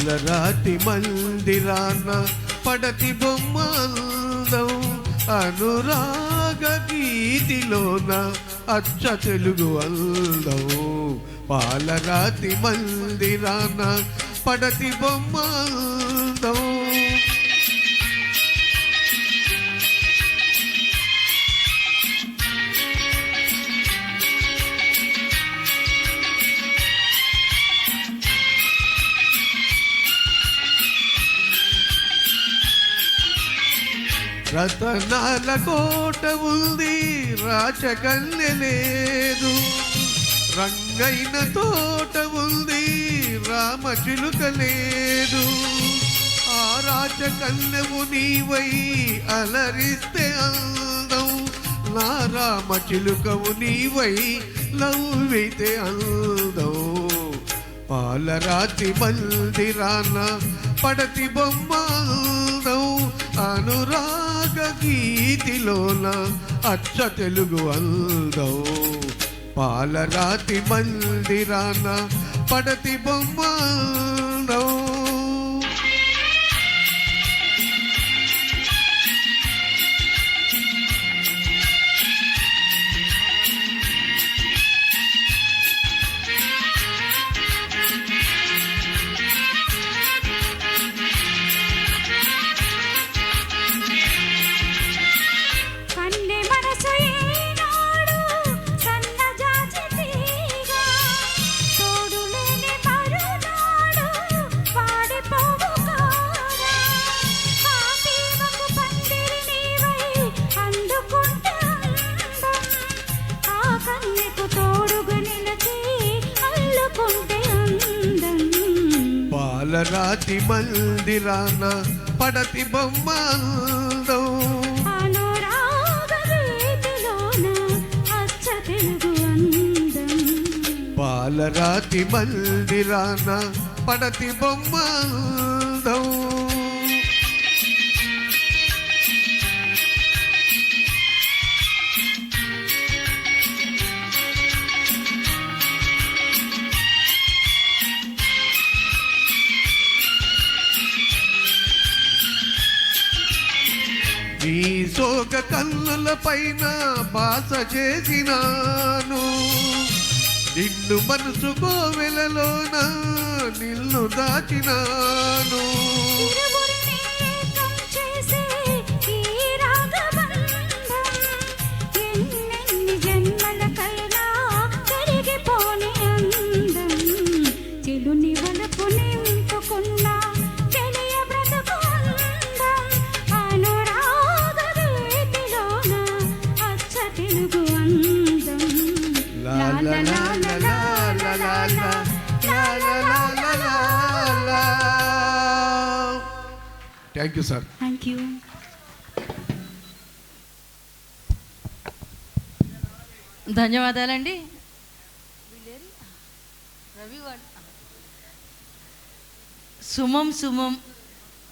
పాలరాతి మందిరాన పడతి బొమ్మ అందం అనురాగ గీతిలోన అచ్చ తెలుగు అందం. పాలరాతి మందిరాన పడతి బొమ్మ అందం రతనాల కోట ఉంది రాచకన్య లేదు. రంగైన తోట ఉంది రామచిలుక లేదు. ఆ రాచకన్యవు నీవై అలరిస్తే అందం. నా రామచిలుకవు నీవై నవ్వితే అందం. పాలరాతి మందిరాన పడతి బొమ్మ అందం. అనురాగ గీతిలోన అచ్చ తెలుగు అందం. పాలరాతి మందిరాన పడతి బొమ్మ రాతి మందిరాన పడతి బొమ్మ బాలరాతి మందిరాన పడతి బొమ్మ నీ సోక కన్నుల పైన బాస చేసినాను. నిన్ను మనసు కోవెలలోన నిన్ను దాచినాను. Thank you sir thank you ధన్యవాదాలండి. రవి సుమం సుమం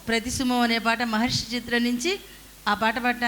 ప్రతి సుమం అనే పాట మహర్షి చిత్రం నుంచి ఆ పాట పాడిన